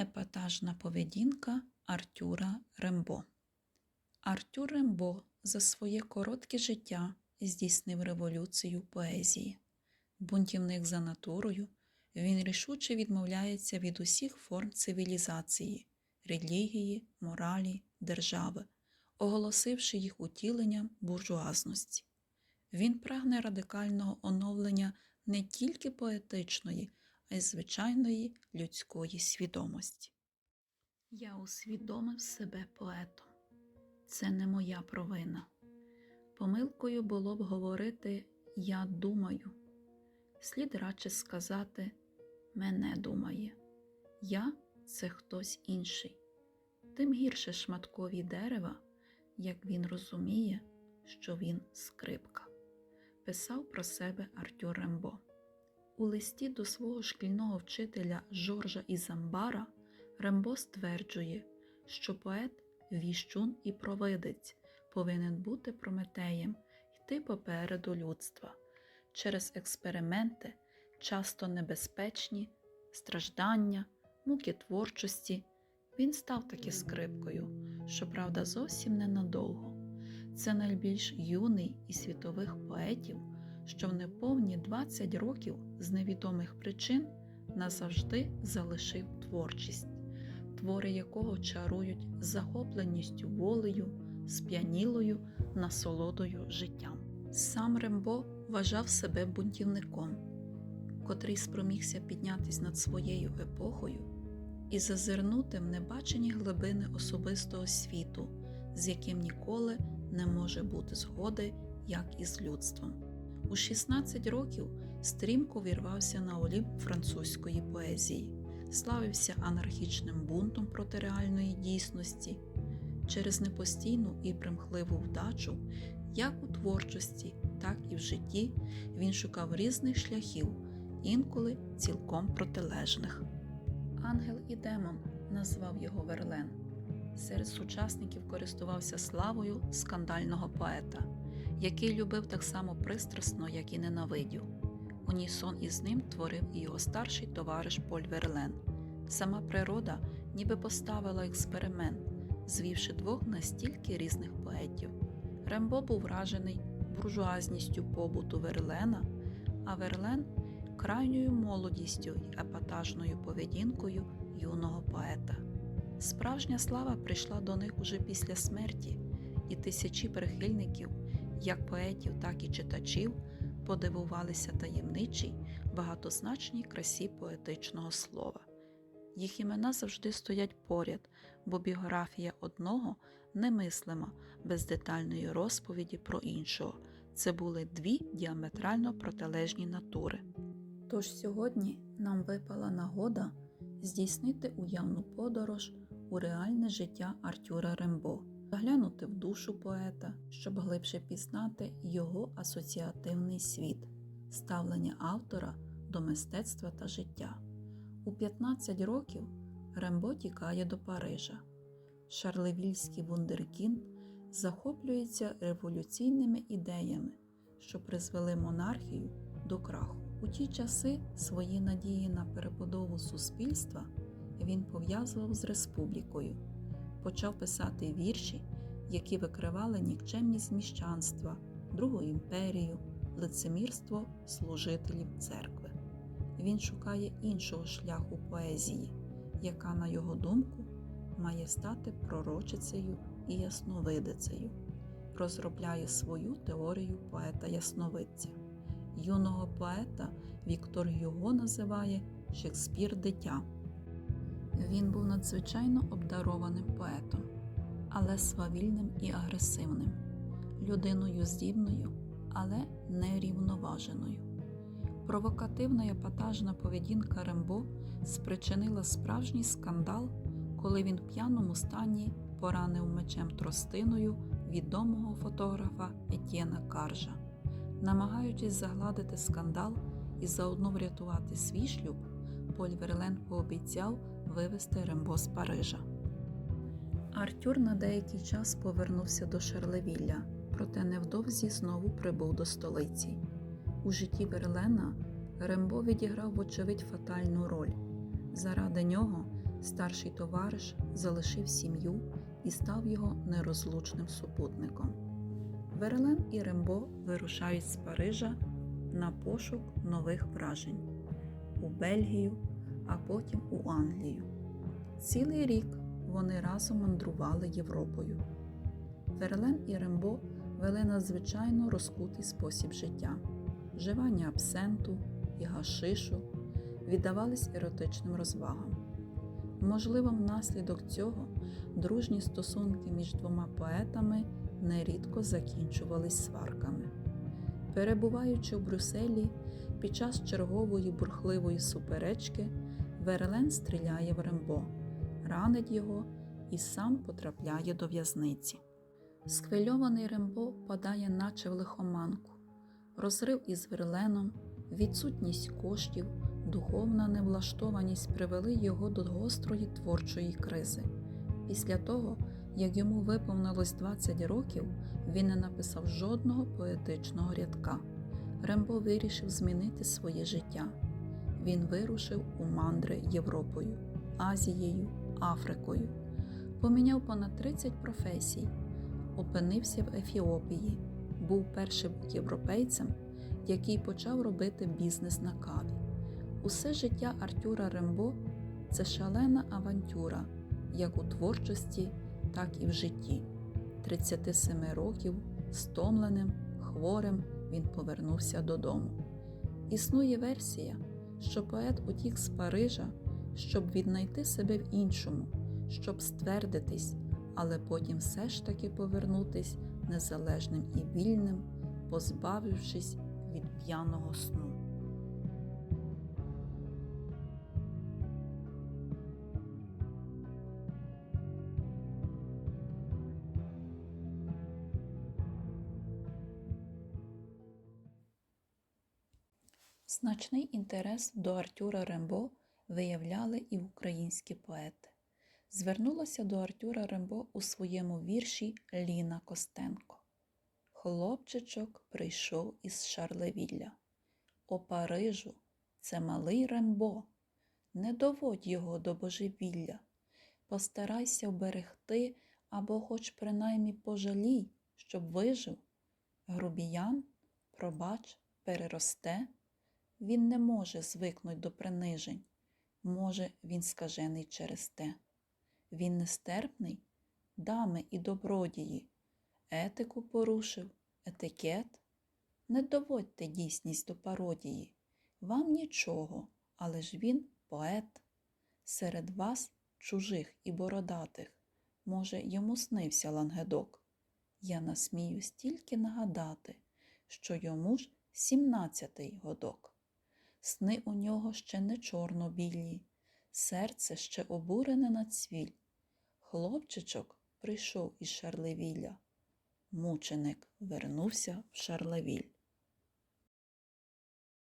Епатажна поведінка Артюра Рембо. Артюр Рембо за своє коротке життя здійснив революцію поезії. Бунтівник за натурою, він рішуче відмовляється від усіх форм цивілізації, релігії, моралі, держави, оголосивши їх утіленням буржуазності. Він прагне радикального оновлення не тільки поетичної, й звичайної людської свідомості. Я усвідомив себе поетом. Це не моя провина. Помилкою було б говорити Я думаю. Слід радше сказати Мене думає. Я це хтось інший. Тим гірше шматкові дерева, як він розуміє, що він скрипка. Писав про себе Артюр Рембо. У листі до свого шкільного вчителя Жоржа Ізамбара Рембо стверджує, що поет віщун і провидець повинен бути прометеєм, йти попереду людства через експерименти, часто небезпечні, страждання, муки творчості. Він став таки скрипкою, щоправда, зовсім ненадовго. Це найбільш юний із світових поетів, що в неповні 20 років з невідомих причин назавжди залишив творчість, твори якого чарують захопленістю волею, сп'янілою насолодою життям. Сам Рембо вважав себе бунтівником, котрий спромігся піднятись над своєю епохою і зазирнути в небачені глибини особистого світу, з яким ніколи не може бути згоди, як і з людством. У 16 років стрімко вірвався на олімп французької поезії, славився анархічним бунтом проти реальної дійсності. Через непостійну і примхливу вдачу, як у творчості, так і в житті, він шукав різних шляхів, інколи цілком протилежних. Ангел і демон назвав його Верлен. Серед сучасників користувався славою скандального поета, який любив так само пристрасно, як і ненавидів. Унісон із ним творив і його старший товариш Поль Верлен. Сама природа ніби поставила експеримент, звівши двох настільки різних поетів. Рембо був вражений буржуазністю побуту Верлена, а Верлен крайньою молодістю й епатажною поведінкою юного поета. Справжня слава прийшла до них уже після смерті, і тисячі прихильників, як поетів, так і читачів, подивувалися таємничій, багатозначній красі поетичного слова. Їх імена завжди стоять поряд, бо біографія одного немислима без детальної розповіді про іншого. Це були дві діаметрально протилежні натури. Тож сьогодні нам випала нагода здійснити уявну подорож у реальне життя Артюра Рембо, заглянути в душу поета, щоб глибше пізнати його асоціативний світ, ставлення автора до мистецтва та життя. У 15 років Рембо тікає до Парижа. Шарлевільський вундеркінд захоплюється революційними ідеями, що призвели монархію до краху. У ті часи свої надії на перебудову суспільства він пов'язував з республікою, почав писати вірші, які викривали нікчемність міщанства, Другу імперію, лицемірство служителів церкви. Він шукає іншого шляху поезії, яка, на його думку, має стати пророчицею і ясновидицею, розробляє свою теорію поета-ясновидця. Юного поета Віктор Юго називає Шекспір дитя. Він був надзвичайно обдарованим поетом, але свавільним і агресивним, людиною здібною, але нерівноваженою. Провокативна і епатажна поведінка Рембо спричинила справжній скандал, коли він в п'яному стані поранив мечем тростиною відомого фотографа Етьєна Каржа. Намагаючись загладити скандал і заодно врятувати свій шлюб, Поль Верлен пообіцяв вивезти Рембо з Парижа. Артюр на деякий час повернувся до Шарлевілля, проте невдовзі знову прибув до столиці. У житті Верлена Рембо відіграв, вочевидь, фатальну роль. Заради нього Старший товариш залишив сім'ю і став його нерозлучним супутником. Верлен і Рембо вирушають з Парижа на пошук нових вражень у Бельгію, а потім у Англію. Цілий рік вони разом мандрували Європою. Верлен і Рембо вели надзвичайно розкутий спосіб життя, вживання абсенту і гашишу віддавались еротичним розвагам. Можливо, внаслідок цього дружні стосунки між двома поетами нерідко закінчувались сварками. Перебуваючи в Брюсселі, під час чергової бурхливої суперечки Верлен стріляє в Рембо, ранить його і сам потрапляє до в'язниці. Схвильований Рембо падає наче в лихоманку. Розрив із Верленом, відсутність коштів, духовна невлаштованість привели його до гострої творчої кризи. Після того, як йому виповнилось 20 років, він не написав жодного поетичного рядка. Рембо вирішив змінити своє життя. Він вирушив у мандри Європою, Азією, Африкою, поміняв понад 30 професій, опинився в Ефіопії, був першим європейцем, який почав робити бізнес на каві. Усе життя Артюра Рембо це шалена авантюра, як у творчості, так і в житті. 37 років, стомленим, хворим, він повернувся додому. Існує версія, що поет утік з Парижа, щоб віднайти себе в іншому, щоб ствердитись, але потім все ж таки повернутись незалежним і вільним, позбавившись від п'яного сну. Значний інтерес до Артюра Рембо виявляли і українські поети. Звернулася до Артюра Рембо у своєму вірші Ліна Костенко. Хлопчичок прийшов із Шарлевілля. О Парижу, це малий Рембо. Не доводь його до божевілля. Постарайся вберегти або хоч принаймні пожалій, щоб вижив. Грубіян, пробач, переросте. Він не може звикнуть до принижень. Може, він скажений через те. Він нестерпний, дами і добродії, етику порушив, етикет. Не доводьте дійсність до пародії. Вам нічого, але ж він поет. Серед вас, чужих і бородатих, може, йому снився лангедок. Я насміюсь тільки нагадати, що йому ж сімнадцятий годок. Сни у нього ще не чорно-білі, серце ще обурене на цвіль. Хлопчичок прийшов із Шарлевілля. Мученик вернувся в Шарлевіль.